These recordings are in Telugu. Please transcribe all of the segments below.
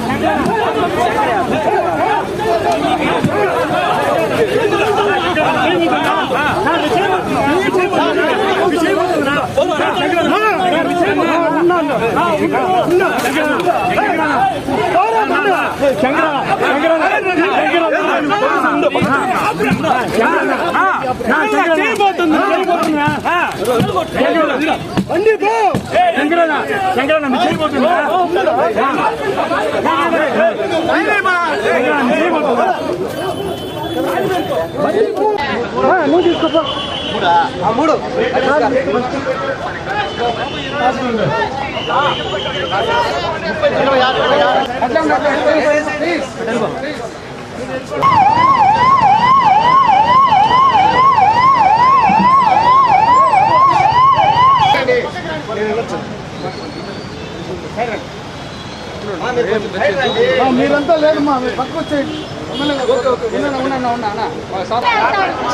경기라 경기라 경기라 경기라 경기라 경기라 경기라 경기라 ఉన్నా, ఉన్నా, ఉన్నా, అన్న.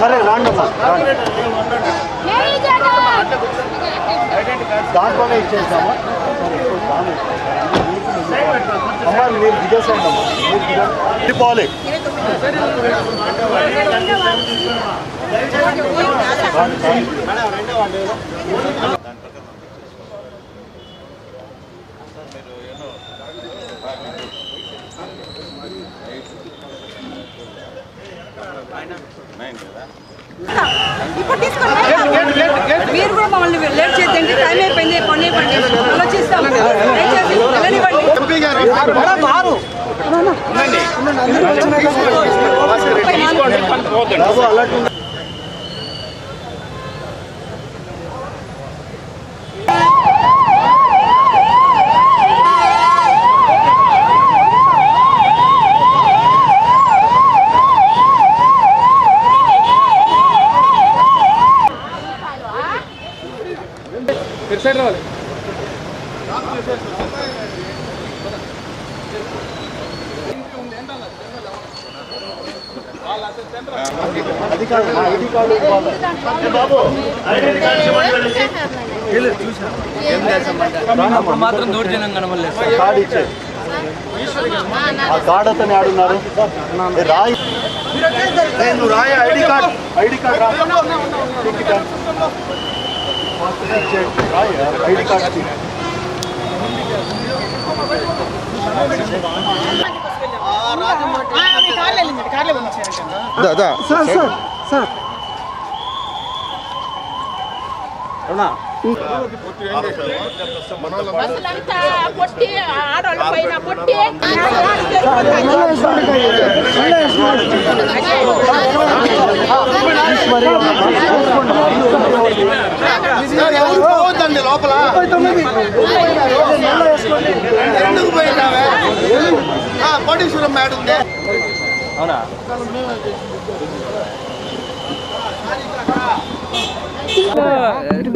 సరే రాండి. అమ్మా రాండి. దాంట్లోనే ఇచ్చేసామా. అమ్మా మీరు దిగేసేయండి అమ్మా. మీరు దిగండి. దిగిపోవాలి ఇప్పుడు తీసుకోండి మీరు కూడా మమ్మల్ని లేట్ చేద్దండి టైం అయిపోయింది పని ఇవ్వండి ఆలోచిస్తాం. వెళ్ళనివ్వండి. సైడ్ రావాలి. మాత్రం దౌర్జన్యం కనబడలేదు. కార్డు ఇచ్చే ఆ కార్డు అతను ఆడున్నారు రాయి రాయ ఐడి కార్డ్. ఐడి కార్డ్ రా. Take it down. ఇచ్చే, రాయి, ఐడి కార్డ్ ఇచ్చే. దా, దా. బస్సులంతా కొట్టి ఆడోళ్ళ పైన కొట్టి పోవద్దండి లోపల ఎందుకు పోయినావే ఆ, కోటేశ్వరం మేడం ఉంది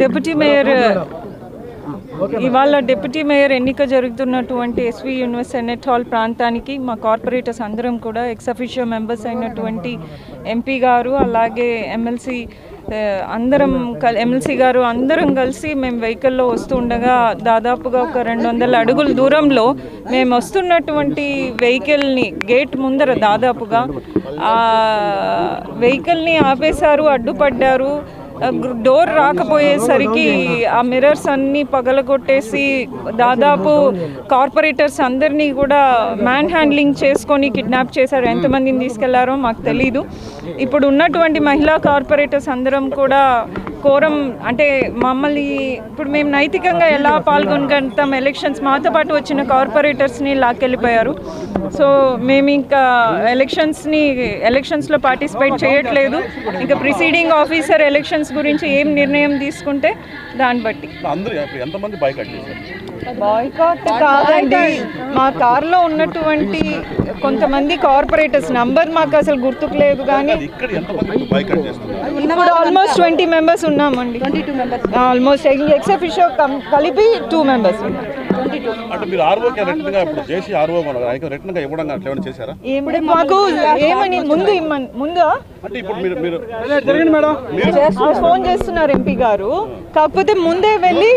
డిప్యూటీ మేయర్ ఇవాళ డిప్యూటీ మేయర్ ఎన్నిక జరుగుతున్నటువంటి ఎస్వి యూనివర్స్ సెనెట్ హాల్ ప్రాంతానికి మా కార్పొరేటర్స్ అందరం కూడా ఎక్స్ మెంబర్స్ అయినటువంటి ఎంపీ గారు అలాగే ఎమ్మెల్సీ అందరం ఎమ్మెల్సీ గారు అందరం కలిసి మేము వెహికల్లో వస్తూ ఉండగా దాదాపుగా ఒక రెండు వందల అడుగుల దూరంలో మేము వస్తున్నటువంటి వెహికల్ని గేట్ ముందర దాదాపుగా వెహికల్ని ఆపేశారు అడ్డుపడ్డారు. డోర్ రాకపోయేసరికి ఆ మిర్రర్స్ అన్నీ పగలగొట్టేసి దాదాపు కార్పొరేటర్స్ అందరినీ కూడా మ్యాన్ హ్యాండ్లింగ్ చేసుకొని కిడ్నాప్ చేశారు. ఎంతమందిని తీసుకెళ్ళారో మాకు తెలీదు. ఇప్పుడు ఉన్నటువంటి మహిళా కార్పొరేటర్స్ అందరం కూడా కోరం అంటే మమ్మల్ని ఇప్పుడు మేము నైతికంగా ఎలా పాల్గొనగలుగుతాం ఎలక్షన్స్ మాతో పాటు వచ్చిన కార్పొరేటర్స్ని లాక్కెళ్ళిపోయారు. సో మేము ఇంకా ఎలక్షన్స్ని ఎలక్షన్స్లో పార్టిసిపేట్ చేయట్లేదు. ఇంకా ప్రిసీడింగ్ ఆఫీసర్ ఎలక్షన్స్ గురించి ఏం నిర్ణయం తీసుకుంటే దాన్ని బట్టి. అందరూ ఇప్పుడు ఎంతమంది బైక్ చేశారు? బాయ్కాట్ కాదండి. మా కార్లో ఉన్నటువంటి కొంతమంది కార్పొరేటర్స్ నంబర్ మాకు అసలు గుర్తుకు లేదు కానీ ఇప్పుడు ఆల్మోస్ట్ ట్వంటీ మెంబర్స్ ఉన్నామండి. ఆల్మోస్ట్ ఎక్స్ అఫిషియల్ కలిపి టూ మెంబర్స్ టూ అంటే మీరు ఆర్ఓకి రిటర్న్గా ఇప్పుడు చేసి ఆర్ఓ రిటర్న్గా ఇవ్వడం అట్లా ఏమైనా చేశారా? ఏమిటి మాకు ఏమని ముందు ఇమ్మని ముందా? అంటే ఇప్పుడు మీరు మీరు చేస్తున్నారు ఫోన్ చేస్తున్నారు ఎంపీ గారు. కాకపోతే ముందే వెళ్ళి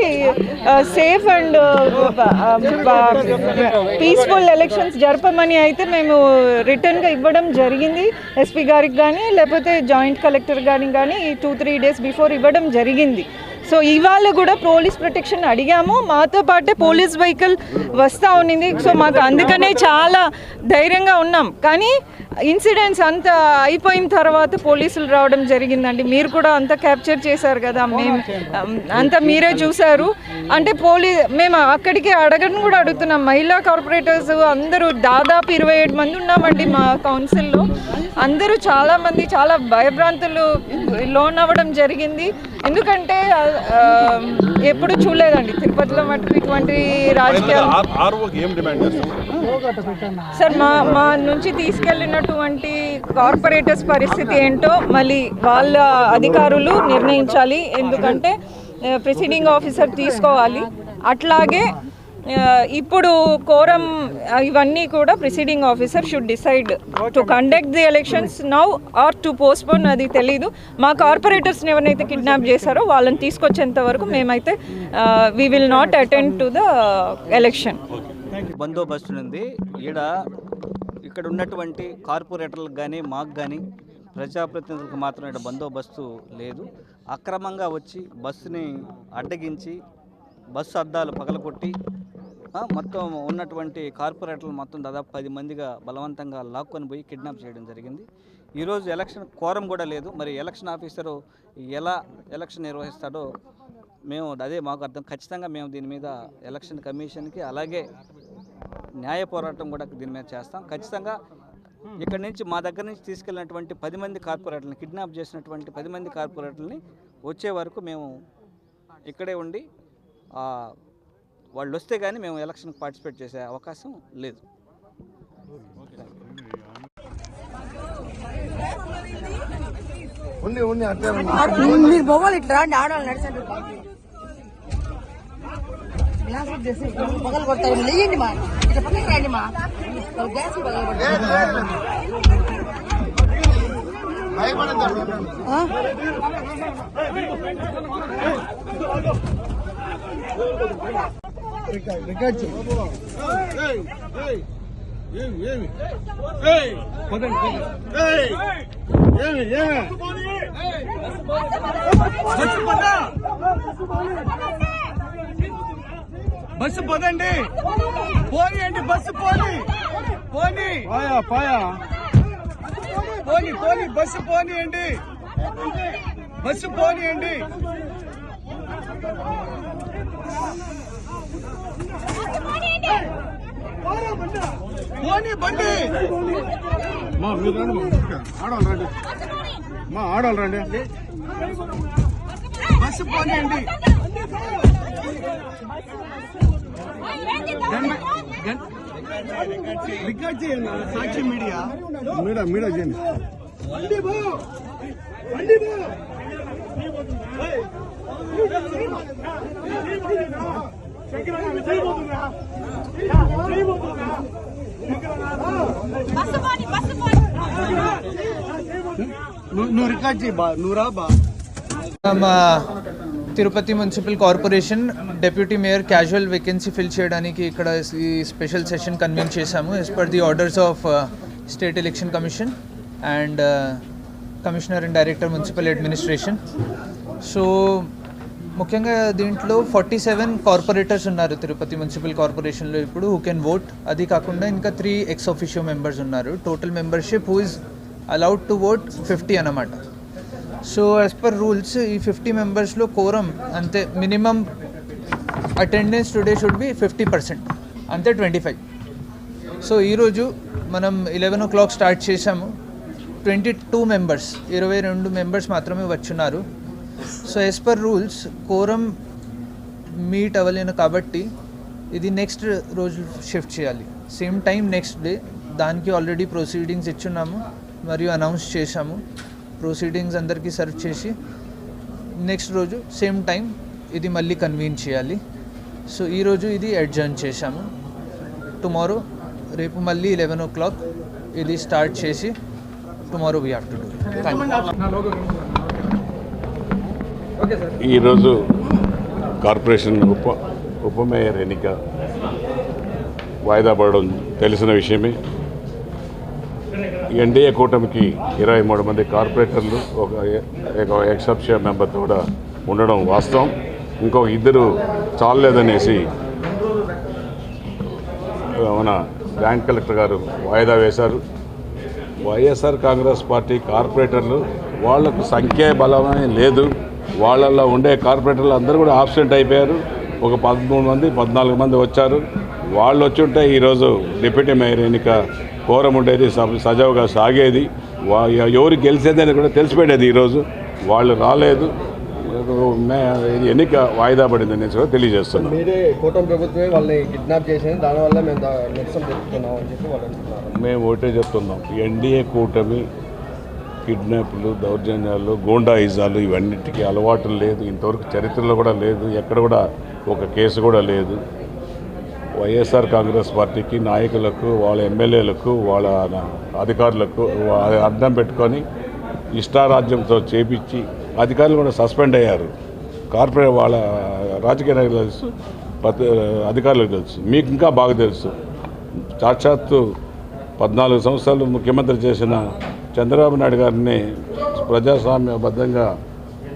సేఫ్ అండ్ పీస్ఫుల్ ఎలక్షన్స్ జరపమని అయితే మేము రిటర్న్గా ఇవ్వడం జరిగింది. ఎస్పీ గారికి కానీ లేకపోతే జాయింట్ కలెక్టర్ గారికి కానీ టూ త్రీ డేస్ బిఫోర్ ఇవ్వడం జరిగింది. సో ఇవాళ కూడా పోలీస్ ప్రొటెక్షన్ అడిగాము. మాతో పాటే పోలీస్ వెహికల్ వస్తూ ఉన్నింది. సో మాకు అందుకనే చాలా ధైర్యంగా ఉన్నాం. కానీ ఇన్సిడెంట్స్ అంతా అయిపోయిన తర్వాత పోలీసులు రావడం జరిగిందండి. మీరు కూడా అంత క్యాప్చర్ చేశారు కదా మేము అంతా మీరే చూశారు. అంటే పోలీ మేము అక్కడికి అడగడం కూడా అడుగుతున్నాం. మహిళా కార్పొరేటర్స్ అందరూ దాదాపు ఇరవై ఏడు మంది ఉన్నామండి మా కౌన్సిల్లో. అందరూ చాలా మంది చాలా భయభ్రాంతులు లోన్ అవ్వడం జరిగింది. ఎందుకంటే ఎప్పుడు చూడలేదండి. తిరుపతిలో మటుకు ఇటువంటి రాజకీయాలు సార్ మా మా నుంచి తీసుకెళ్ళినటువంటి కార్పొరేటర్స్ పరిస్థితి ఏంటో మళ్ళీ వాళ్ళ అధికారులు నిర్ణయించాలి. ఎందుకంటే ప్రిసీడింగ్ ఆఫీసర్ తీసుకోవాలి. అట్లాగే ఇప్పుడు కోరం ఇవన్నీ కూడా presiding officer should decide to conduct the elections now or to postpone అది తెలీదు. మా కార్పొరేటర్స్ని ఎవరైతే కిడ్నాప్ చేశారో వాళ్ళని తీసుకొచ్చేంత వరకు మేమైతే we will not attend to the election బందోబస్తు ఉంది ఈడ ఇక్కడ ఉన్నటువంటి కార్పొరేటర్లకు కానీ మాకు కానీ ప్రజాప్రతినిధులకు మాత్రం ఇక్కడ బందోబస్తు లేదు. అక్రమంగా వచ్చి బస్సుని అడ్డగించి బస్సు అద్దాలు పగలగొట్టి మొత్తం ఉన్నటువంటి కార్పొరేటర్లు మొత్తం దాదాపు పది మందిగా బలవంతంగా లాక్కొని పోయి కిడ్నాప్ చేయడం జరిగింది. ఈరోజు ఎలక్షన్ కోరం కూడా లేదు. మరి ఎలక్షన్ ఆఫీసరు ఎలా ఎలక్షన్ నిర్వహిస్తాడో మేము అదే మాకు అర్థం. ఖచ్చితంగా మేము దీని మీద ఎలక్షన్ కమిషన్కి అలాగే న్యాయ పోరాటం కూడా దీని మీద చేస్తాం. ఖచ్చితంగా ఇక్కడ నుంచి మా దగ్గర నుంచి తీసుకెళ్ళినటువంటి పది మంది కార్పొరేటర్ని కిడ్నాప్ చేసినటువంటి పది మంది కార్పొరేటర్ని వచ్చే వరకు మేము ఇక్కడే ఉండి వాళ్ళు వస్తే కానీ మేము ఎలక్షన్కి పార్టిసిపేట్ చేసే అవకాశం లేదు. మీరు పోవాలి ఇట్లా రండి ఆడవాళ్ళు నడిచండి గ్లాస్ చేసి పగలు కొడతారు లేయండి మా. ఇట్లా పక్కకి రండి మా. గ్యాస్ పగలు కొడతారు. ఆ? రికార్డ్ బస్సు పోదండి. పోనీయండి బస్సు పోని. పోని. పాయా పాయా పోని పోని బస్సు పోనీయండి బస్సు పోనీయండి అండి. బండి. మా మీరు రండి ఆడవాళ్ళు రండి. మా ఆడవాళ్ళు రండి. బస్సు పోనీయండి రికార్డ్ చేయండి సాక్షి మీడియా. మీడియా మీడియా చేయండి. నువ్వు నువ్వు రికార్డ్ చేయి బా మా Tirupati municipal corporation deputy mayor casual vacancy fill చేయడానికి ఇక్కడ ఈ స్పెషల్ సెషన్ కన్వీన్ చేశాము as per the orders of state election commission and commissioner and director municipal administration so ముఖ్యంగా దీంట్లో ఫార్టీ సెవెన్ కార్పొరేటర్స్ ఉన్నారు తిరుపతి మున్సిపల్ కార్పొరేషన్లో ఇప్పుడు హూ కెన్ ఓట్ అది కాకుండా ఇంకా త్రీ ఎక్స్ ఆఫీషియో మెంబర్స్ ఉన్నారు. Total membership who is allowed to vote fifty అన్నమాట. సో యాజ్ పర్ రూల్స్ ఈ ఫిఫ్టీ మెంబర్స్లో కోరం అంతే minimum attendance today should be fifty percent అంతే ట్వంటీ ఫైవ్ సో ఈరోజు మనం ఎలెవెన్ ఓ క్లాక్ స్టార్ట్ చేసాము ట్వంటీ టూ మెంబర్స్ ఇరవై రెండు మెంబర్స్ మాత్రమే వచ్చున్నారు. So as per rules quorum meet అవ్వలేను కాబట్టి ఇది నెక్స్ట్ రోజు షిఫ్ట్ చేయాలి సేమ్ టైం నెక్స్ట్ డే దానికి ఆల్రెడీ ప్రొసీడింగ్స్ ఇచ్చున్నాము మరియు అనౌన్స్ చేశాము ప్రొసీడింగ్స్ అందరికీ సర్వ్ చేసి నెక్స్ట్ రోజు సేమ్ టైం ఇది మళ్ళీ కన్వీన్ చేయాలి సో ఈరోజు ఇది అడ్జర్న్ చేశాము టుమారో రేపు మళ్ళీ లెవెన్ ఓ క్లాక్ ఇది స్టార్ట్ చేసి tomorrow we have to do thank you ఈరోజు కార్పొరేషన్ ఉప ఉప మేయర్ ఎన్నిక వాయిదా పడడం తెలిసిన విషయమే. ఎన్డీఏ కూటమికి ఇరవై మూడు మంది కార్పొరేటర్లు ఒక ఎక్సెప్షన్ మెంబర్తో కూడా ఉండడం వాస్తవం. ఇంకొక ఇద్దరు చాలలేదనేసి మన బ్యాంక్ కలెక్టర్ గారు వాయిదా వేశారు. వైఎస్ఆర్ కాంగ్రెస్ పార్టీ కార్పొరేటర్లు వాళ్ళకు సంఖ్యా బలమే లేదు. వాళ్ళల్లో ఉండే కార్పొరేటర్లు అందరూ కూడా ఆబ్సెంట్ అయిపోయారు. ఒక పదమూడు మంది పద్నాలుగు మంది వచ్చారు. వాళ్ళు వచ్చి ఉంటే ఈరోజు డిప్యూటీ మేయర్ ఎన్నిక కోరం ఉండేది సజావుగా సాగేది. వా ఎవరు గెలిచేది అని కూడా తెలిసిపోయేది ఈరోజు. వాళ్ళు రాలేదు. ఎన్నిక వాయిదా పడింది అనేసి కూడా తెలియజేస్తున్నాం మీరే కూటమి ప్రభుత్వమే వాళ్ళని కిడ్నాప్ చేసింది. దానివల్ల మేము దా- నిరసన చెప్తున్నాం అని చెప్పి వాళ్ళు అంటున్నారు. మేము ఒకటే చెప్తున్నాం. ఎన్డీఏ కూటమి కిడ్నాప్లు దౌర్జన్యాలు గూండాయిజాలు ఇవన్నిటికీ అలవాటు లేదు. ఇంతవరకు చరిత్రలో కూడా లేదు. ఎక్కడ కూడా ఒక కేసు కూడా లేదు. వైఎస్ఆర్ కాంగ్రెస్ పార్టీకి నాయకులకు వాళ్ళ ఎమ్మెల్యేలకు వాళ్ళ అధికారులకు అర్థం అడ్డం పెట్టుకొని ఇష్టారాజ్యంతో చేపించి అధికారులు కూడా సస్పెండ్ అయ్యారు. కార్పొరేట్ వాళ్ళ రాజకీయ నాయకులు తెలుసు అధికారులకు తెలుసు. మీకు ఇంకా బాగా తెలుసు. సాక్షాత్తు పద్నాలుగు సంవత్సరాలు ముఖ్యమంత్రి చేసిన చంద్రబాబు నాయుడు గారిని ప్రజాస్వామ్యబద్ధంగా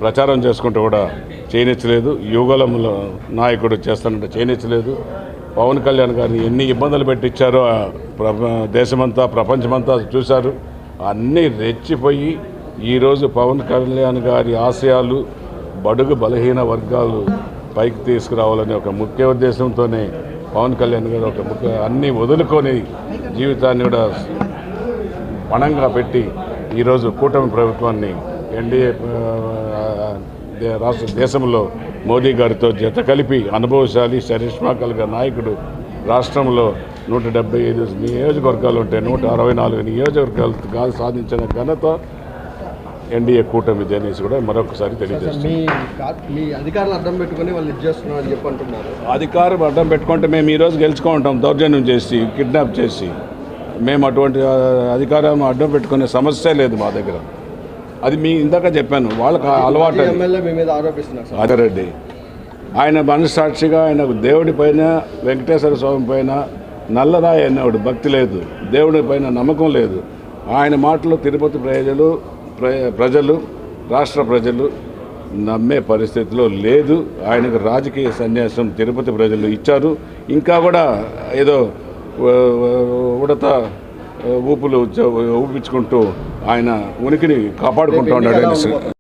ప్రచారం చేసుకుంటూ కూడా చేయనిచ్చలేదు. యుగలంలో నాయకుడు చేస్తానంటే చేయనిచ్చలేదు. పవన్ కళ్యాణ్ గారిని ఎన్ని ఇబ్బందులు పెట్టించారో ప్ర- దేశమంతా ప్రపంచమంతా చూశారు. అన్నీ రెచ్చిపోయి ఈరోజు పవన్ కళ్యాణ్ గారి ఆశయాలు బడుగు బలహీన వర్గాలు పైకి తీసుకురావాలనే ఒక ముఖ్య ఉద్దేశంతోనే పవన్ కళ్యాణ్ గారు ఒక ముఖ్య అన్నీ వదులుకొని జీవితాన్ని కూడా పణంగా పెట్టి ఈరోజు కూటమి ప్రభుత్వాన్ని ఎన్డీఏ రాష్ట్ర దేశంలో మోదీ గారితో జత కలిపి అనుభవశాలి చరిష్మా కలిగిన నాయకుడు రాష్ట్రంలో నూట డెబ్బై ఐదు నియోజకవర్గాలు ఉంటే నూట అరవై నాలుగు నియోజకవర్గాలు కాదు సాధించిన ఘనత ఎన్డీఏ కూటమిది అనేసి కూడా మరొకసారి అంటున్నారు. అధికారం అడ్డం పెట్టుకుంటే మేము ఈరోజు గెలుచుకుంటాం దౌర్జన్యం చేసి కిడ్నాప్ చేసి. మేము అటువంటి అధికారం అడ్డం పెట్టుకునే సమస్య లేదు మా దగ్గర. అది మీ ఇందాక చెప్పాను వాళ్ళకి అలవాటు అది. ఎమ్మెల్యే మీ మీద ఆరోపిస్తున్నారు సార్. ఆదిరెడ్డి. ఆయన మనస్సాక్షిగా ఆయన దేవుడి పైన వెంకటేశ్వర స్వామి పైన నల్లరాయి అన్నాడు భక్తి లేదు. దేవుడి పైన నమ్మకం లేదు. ఆయన మాటలు తిరుపతి ప్రజలు ప్ర- ప్రజలు రాష్ట్ర ప్రజలు నమ్మే పరిస్థితిలో లేదు. ఆయనకు రాజకీయ సన్యాసం తిరుపతి ప్రజలు ఇచ్చారు. ఇంకా కూడా ఏదో ఉడత ఊపులు ఊపించుకుంటూ ఆయన ఉనికిని కాపాడుకుంటూ ఉన్నాడు